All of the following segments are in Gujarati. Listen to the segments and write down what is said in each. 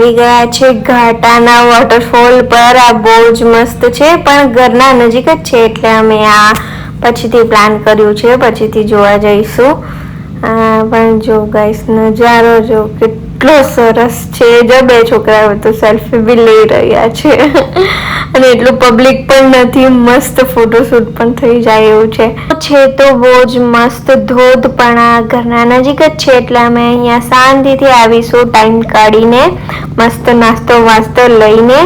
આવી ગયા છે ઘાટાના વોટરફોલ પર. આ બહુ જ મસ્ત છે, પણ ઘરના નજીક જ છે એટલે અમે આ પછીથી પ્લાન કર્યું છે, પછીથી જોવા જઈશું. પણ જો ગાઈસ નજારો જો કેટલો સરસ છે. જો બે છોકરાઓ તો સેલ્ફી બી લઈ રહ્યા છે. અને એટલું પબ્લિક પણ નથી. મસ્ત ફોટોશૂટ પણ થઈ જાય એવું છે. છે તો બહુ જ મસ્ત ધોધ પણ આ ઘરના નજીક જ છે એટલે અમે અહીંયા શાંતિથી આવીશું ટાઈમ કાઢીને. મસ્ત નાસ્તો વાસ્તો લઈને.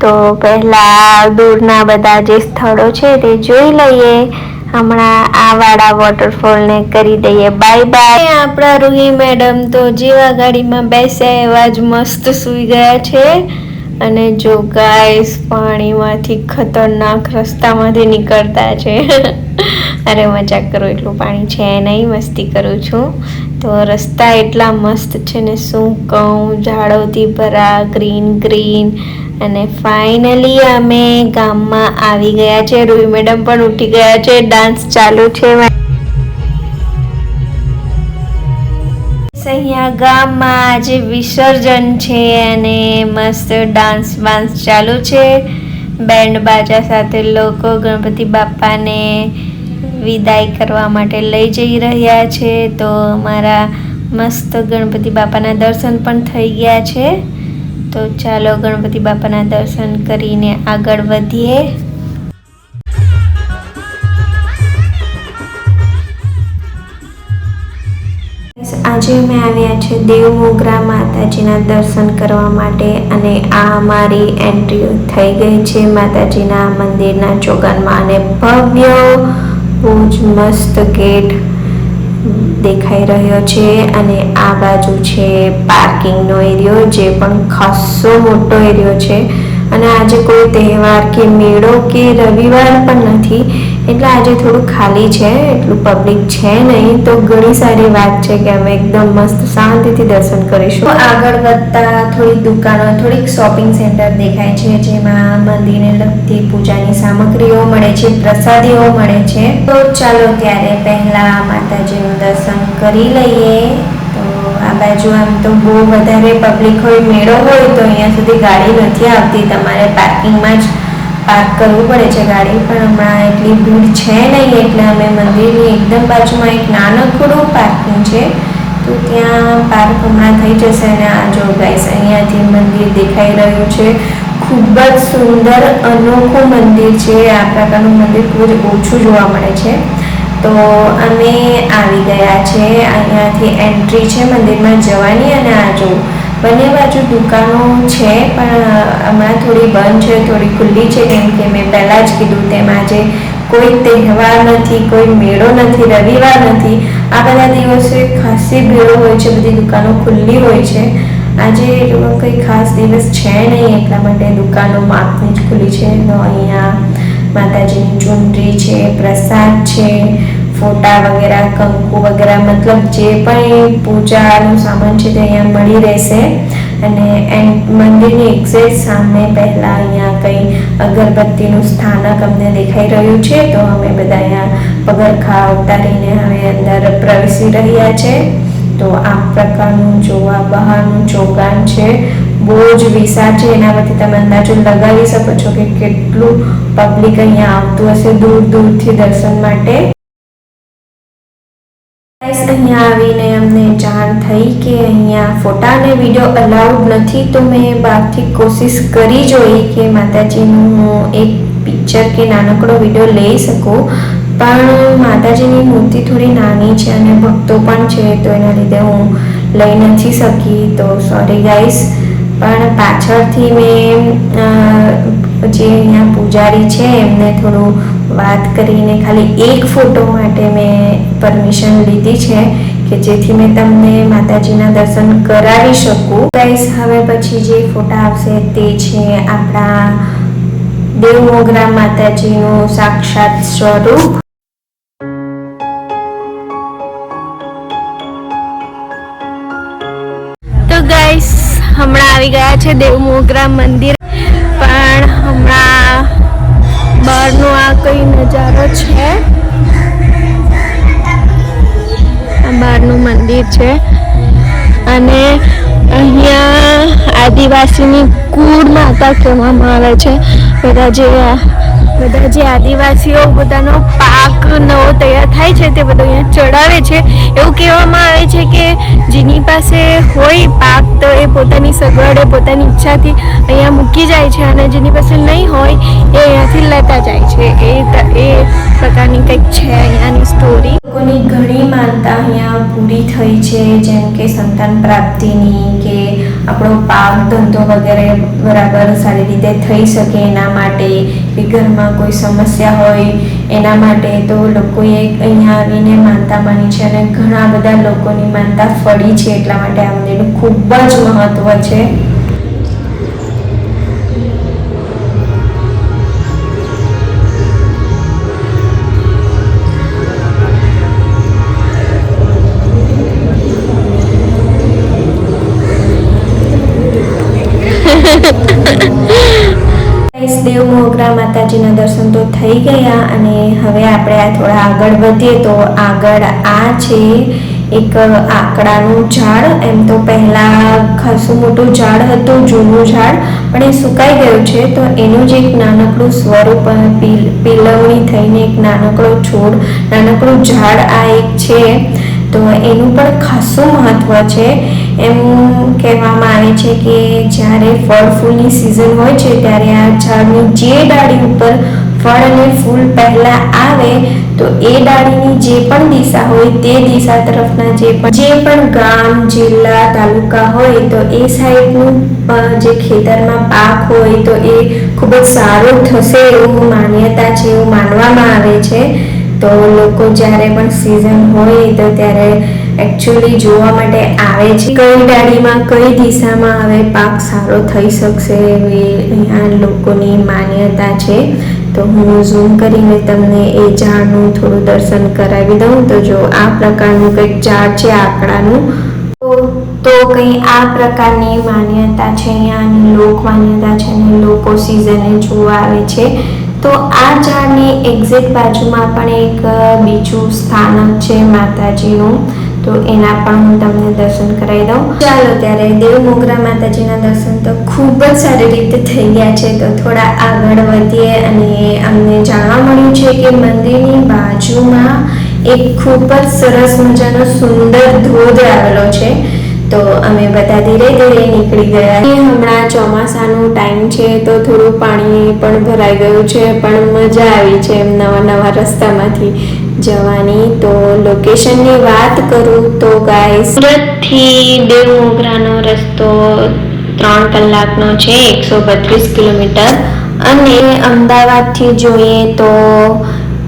તો પહેલા દૂરના બધા જે સ્થળો છે તે જોઈ લઈએ. હમણાં આ વાળા વોટરફોલને કરી દઈએ. બાય બાય આપણા રૂહી મેડમ તો જેવા ગાડીમાં બેસ્યા એવા જ મસ્ત સૂઈ ગયા છે. અને જો ગાઈસ પાણીમાંથી ખતરનાક રસ્તામાંથી નીકળતા છે. અરે મજાક કરો, એટલું પાણી છે નહીં, મસ્તી કરું છું. તો રસ્તા એટલા મસ્ત છે ને, શું કહું? ઝાડોથી ભરા ગ્રીન ગ્રીન અને ફાઇનલી અમે ગામમાં આવી ગયા છે. રૂહી મેડમ પણ ઉઠી ગયા છે. ડાન્સ ચાલુ છે. અહીંયા ગામમાં આજે વિસર્જન છે અને મસ્ત ડાન્સ બાન્સ ચાલુ છે. બેન્ડ બાજા સાથે લોકો ગણપતિ બાપાને વિદાય કરવા માટે લઈ જઈ રહ્યા છે. તો અમારા મસ્ત ગણપતિ બાપાના દર્શન પણ થઈ ગયા છે. તો ચાલો ગણપતિ બાપાના દર્શન કરીને આગળ વધીએ. આજે અમે આવ્યા છે દેવ મોગરા માતાજીના દર્શન કરવા માટે અને આ અમારી એન્ટ્રી થઈ ગઈ છે માતાજીના મંદિરના ચોગાનમાં અને ભવ્ય, બહુ જ મસ્ત ગેટ દેખાઈ રહ્યો છે અને આ બાજુ છે પાર્કિંગનો એરિયો જે પણ ખાસો મોટો એરિયો છે. અને આજે કોઈ તહેવાર કે મેળો કે રવિવાર પણ નથી, એટલે આજે થોડું ખાલી છે, એટલું પબ્લિક છે નહીં, તો ઘણી સારી વાત છે કે અમે એકદમ મસ્ત શાંતિથી દર્શન કરીશું. આગળ વધતા થોડીક દુકાનો, થોડીક શોપિંગ સેન્ટર દેખાય છે, જેમાં મંદિરને લગતી પૂજાની સામગ્રીઓ મળે છે, પ્રસાદીઓ મળે છે. તો ચાલો ત્યારે પહેલા માતાજીનું દર્શન કરી લઈએ. બાજુ આમ તો બહુ વધારે પબ્લિક હોય, મેળો હોય તો અહીંયા સુધી ગાડી નથી આવતી. તમારે પાર્કિંગમાં જ પાર્ક કરવું પડે છે ગાડી, પણ હમણાં એટલી ભીડ છે નહીં, એટલે અમે મંદિરની એકદમ બાજુમાં એક નાનકડું પાર્કિંગ છે. તો ત્યાં પાર્ક હમણાં થઈ જશે અને આ જો ગાઈસ અહીંયાથી મંદિર દેખાઈ રહ્યું છે. ખૂબ જ સુંદર અનોખું મંદિર છે. આ પ્રકારનું મંદિર ખૂબ જ ઓછું જોવા મળે છે. તો અમે આવી ગયા છે. અહીંયાથી એન્ટ્રી છે મંદિરમાં જવાની અને આ જો બંને બાજુ દુકાનો છે, પણ હમણાં થોડી બંધ છે, થોડી ખુલ્લી છે, કેમ કે મેં પહેલાં જ કીધું તેમ આજે કોઈ તહેવાર નથી, કોઈ મેળો નથી, રવિવાર નથી. આ બધા દિવસે ખાસી ભીડો હોય છે, બધી દુકાનો ખુલ્લી હોય છે. આજે કંઈ ખાસ દિવસ છે નહીં, એટલા માટે દુકાનો માપની જ ખુલ્લી છે. તો અહીંયા માતાજીની ચૂંટણી છે, પ્રસાદ છે, ફોટા વગેરે, કંકુ વગેરે, મતલબ જે પણ પૂજાનું સામાન છે તે અહીંયા મળી રહેશે. અને મંદિરની એક્ઝેક્ટ સામે પહેલાં અહીંયા કંઈ અગરબત્તીનું સ્થાનક અમને દેખાઈ રહ્યું છે, તો અમે બધા અહીંયા પગરખા ઉતારીને હવે અંદર પ્રવેશી રહ્યા છે. તો આ પ્રકારનું જોવા બહારનું ચોગાન છે. બહુ જ વિશાળ છે, એના પરથી તમે અંદાજો લગાવી શકો છો કે કેટલું પબ્લિક અહીંયા આવતું હશે દૂર દૂરથી દર્શન માટે. અહીંયા આવીને અમને જાણ થઈ કે અહીંયા ફોટા અને વીડિયો અલાઉડ નથી, તો મેં બહારથી કોશિશ કરી જોઈ કે માતાજીનું હું એક પિક્ચર કે નાનકડો વીડિયો લઈ શકું. પણ માતાજીની મૂર્તિ થોડી નાની છે અને ભક્તો પણ છે, તો એના લીધે હું લઈ નથી શકી, તો સોરી ગાઈસ પણ પાછળથી મેં જે અહીંયા પૂજારી છે, એમને થોડું વાત કરીને ખાલી એક ફોટો માટે મેં પરમિશન લીધી છે કે જેથી મેં તમને માતાજીના દર્શન કરાવી શકું. ગાઈસ હવે પછી જે ફોટા આવશે તે છે આપણા દેવમોગરા માતાજીનું સાક્ષાત સ્વરૂપ. તો ગાઈસ હમણાં આવી ગયા છે દેવમોગરા મંદિર મંદિર છે. અને અહીંયા આદિવાસીની કુળ માતા કહેવામાં આવે છે. બધા જે બધા જે આદિવાસીઓ પોતાનો પાક નવો તૈયાર થાય છે તે બધો અહીંયા ચડાવે છે. એવું કહેવામાં આવે છે કે જેની પાસે હોય પાક, તો એ પોતાની સગવડે, પોતાની ઈચ્છાથી અહીંયા મૂકી જાય છે અને જેની પાસે નહીં હોય, એ અહીંયાથી લેતા જાય છે. એ એ પ્રકારની કંઈક છે અહીંયાની સ્ટોરી લોકોની ઘણી માનતા અહીંયા પૂરી થઈ છે, જેમ કે સંતાન પ્રાપ્તિની, કે આપણો પાક, ધંધો વગેરે બરાબર સારી રીતે થઈ શકે એના માટે, કે ઘરમાં કોઈ સમસ્યા હોય એના માટે તો લોકોએ અહીંયા આવીને માનતા માની છે અને ઘણા બધા લોકોની માનતા ફળી છે એટલા માટે આ મંદિરનું ખૂબ જ મહત્ત્વ છે. દેવ માતાજીના દર્શન તો થઈ ગયા અને હવે આપણે આ થોડા આગળ વધીએ તો આગળ આ છે એક આકડાનું ઝાડ. એમ તો પહેલા ખાસું મોટું ઝાડ હતું, જૂનું ઝાડ, પણ એ સુકાઈ ગયું છે. તો એનું જ એક નાનકડું સ્વરૂપ પીલવણી થઈને એક નાનકડો છોડ, નાનકડું ઝાડ આ એક છે. તો એનું પણ ખાસું મહત્વ છે. એમ કહેવામાં આવે છે કે જ્યારે ફળ ફૂલની સિઝન હોય છે, ત્યારે આ ઝાડની જે ડાળી ઉપર ફળ અને ફૂલ પહેલા આવે, તો એ ડાળીની જે પણ દિશા હોય, તે દિશા તરફના જે પણ જે પણ ગામ, જિલ્લા, તાલુકા હોય, તો એ સાઈડનું જે ખેતરમાં પાક હોય, તો એ ખૂબ જ સારું થશે એવું માન્યતા છે, એવું માનવામાં આવે છે. તો લોકો જ્યારે પણ સિઝન હોય, તો ત્યારે એકચ્યુઅલી જોવા માટે આવે છે. કઈ ડાળીમાં કઈ દિશામાં હવે પાક સારો થઈ શકશે એવી અહીંયા લોકોની માન્યતા છે. તો હું ઝૂમ કરીને તમને એ ઝાડનું થોડું દર્શન કરાવી દઉં. તો જો આ પ્રકારનું કંઈક ઝાડ છે આંકડાનું, તો કંઈ આ પ્રકારની માન્યતા છે અહીંયાની લોક માન્યતા છે અને લોકો સિઝને જોવા આવે છે. તો આ ઝાડની એક્ઝેક્ટ બાજુમાં પણ એક બીજું સ્થાનક છે માતાજીનું. તો એના પણ હું તમને દર્શન કરાવી દઉં. ચાલો ત્યારે દેવ મોગરા માતાજીના દર્શન તો ખૂબ જ સારી રીતે થઈ ગયા છે, તો થોડા આગળ વધીએ અને અમને જાણવા મળ્યું છે કે મંદિરની બાજુમાં એક ખૂબ જ સરસ મજાનો સુંદર ધોધ આવેલો છે. તો અમે બધા ધીરે ધીરે નીકળી ગયા. હમણાં ચોમાસાનું ટાઈમ છે, તો થોડું પાણી પણ ભરાઈ ગયું છે, પણ મજા આવી છે એમ નવા નવા રસ્તામાંથી. જવાની તો લોકેશનની વાત કરું તો ગાય સુરતથી દેવ મોગરાનો રસ્તો ત્રણ કલાકનો છે, એકસો બત્રીસ કિલોમીટર. અને અમદાવાદથી જોઈએ તો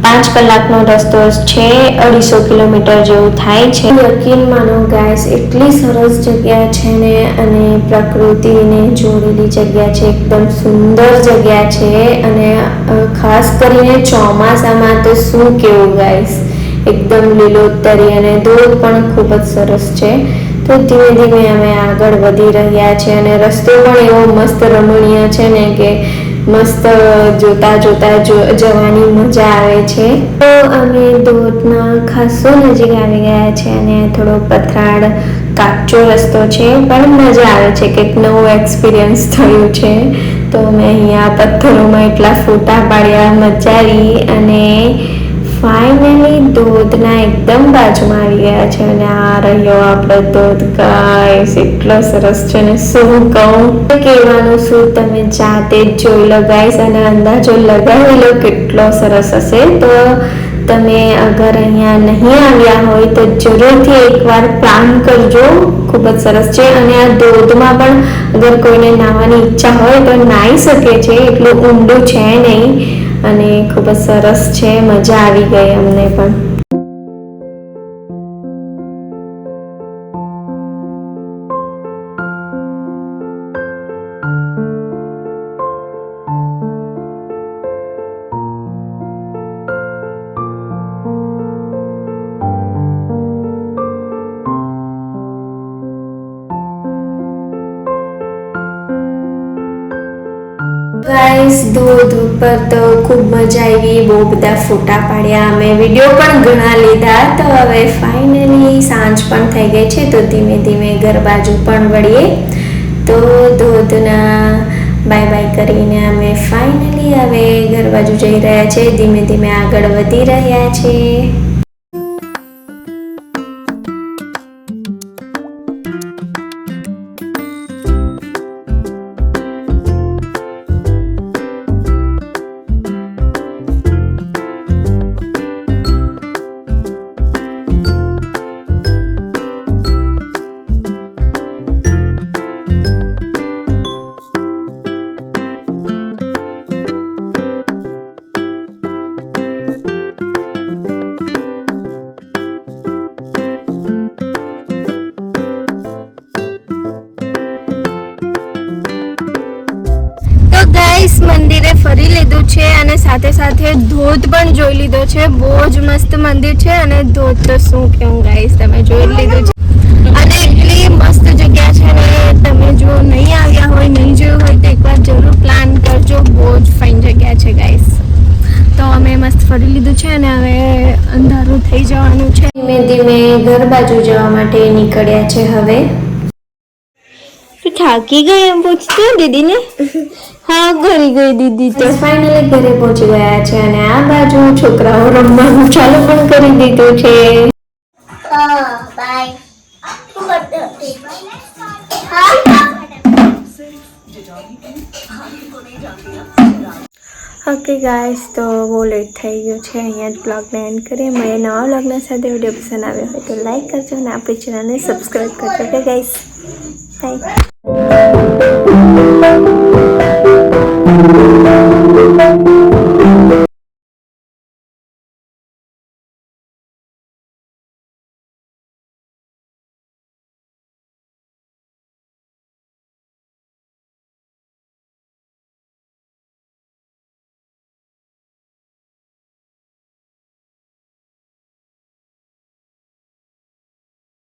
પાંચ કલાકનો રસ્તો છે, અઢીસો કિલોમીટર જેવું થાય છે. યકીન માનો, ગાઈસ, એટલી સરસ જગ્યા છે ને, અને પ્રકૃતિને જોડેલી જગ્યા છે, એકદમ સુંદર જગ્યા છે, અને ખાસ કરીને ચોમાસામાં તો શું કેવું, ગાઈસ? એકદમ લીલોતરી અને ધોધ પણ ખૂબ જ સરસ છે. તો ધીમે ધીમે અમે આગળ વધી રહ્યા છે, અને રસ્તો પણ એવો મસ્ત રમણીય છે ને કે મસ્ત જોતા જોતા જવાની મજા આવે છે. તો અમે ધોધના ખાસો નજીક આવી ગયા છે અને થોડો પથરાળ કાચો રસ્તો છે, પણ મજા આવે છે, કંઈક નવું એક્સપિરિયન્સ થયું છે. તો અમે અહીંયા પથ્થરોમાં એટલા ફોટા પાડ્યા મજા આવી અને ફાઇનલી ધોધના એકદમ બાજુમાં આવી ગયા છે અને આ રહ્યો આપણો ધોધ ગાઈસ એટલો સરસ છે ને શું કહું? કહેવાનું શું? તમે જાતે જોઈ લો ગાઈસ અને અંદાજો લગાવી લો કેટલો સરસ હશે. તો તમે અગર અહીંયા નહીં આવ્યા હોય તો જરૂરથી એકવાર પ્લાન કરજો. ખૂબ જ સરસ છે. અને આ ધોધમાં પણ અગર કોઈને નાહવાની ઈચ્છા હોય તો નાહી શકે છે. એટલું ઊંડું છે નહીં. અને ખૂબ જ સરસ છે મજા આવી ગઈ અમને પણ. ગાઈસ ધોધ ઉપર તો ખૂબ મજા આવી, બહુ બધા ફોટા પાડ્યા. અમે વીડિયો પણ ઘણા લીધા. તો હવે ફાઇનલી સાંજ પણ થઈ ગઈ છે, તો ધીમે ધીમે ઘર બાજુ પણ વળીએ. તો ધોધના બાય બાય કરીને અમે ફાઇનલી હવે ઘર બાજુ જઈ રહ્યા છે. ધીમે ધીમે આગળ વધી રહ્યા છે. ફરી લીધું છે અને સાથે સાથે ધોધ પણ જોઈ લીધો છે. બહુ જ મસ્ત મંદિર છે અને ધોધ તો શું કેવું ગાઈસ તમે જોઈ લીધું છે. અને એટલી મસ્ત જગ્યા છે ને તમે જો નહીં આવ્યા હોય નહીં જોયું હોય તો એકવાર જરૂર પ્લાન કરજો. બહુ જ ફાઇન જગ્યા છે ગાઈસ તો અમે મસ્ત ફરી લીધું છે અને હવે અંધારું થઈ જવાનું છે. ધીમે ધીમે ઘર બાજુ જવા માટે નીકળ્યા છે હવે. તું થાકી ગઈ એમ પૂછતી દીદીને? હા ઘરી ગઈ દીદી તો. ફાઇનલી ઘરે પહોંચી ગયા છે અને આ બાજુ છોકરાઓ રમવાનું ચાલુ પણ કરી દીધું છે. ઓકે ગાઈસ તો બહુ લેટ થઈ ગયું છે. અહીંયા જ બ્લોગને એન્ડ કરીએ. મળીએ નવા બ્લોગના સાથે વીડિયો પસંદ આવ્યો હોય તો લાઈક કરજો અને આપણી ચેનલને સબસ્ક્રાઈબ કરજો. કે ગાઈસ બાય Thank you.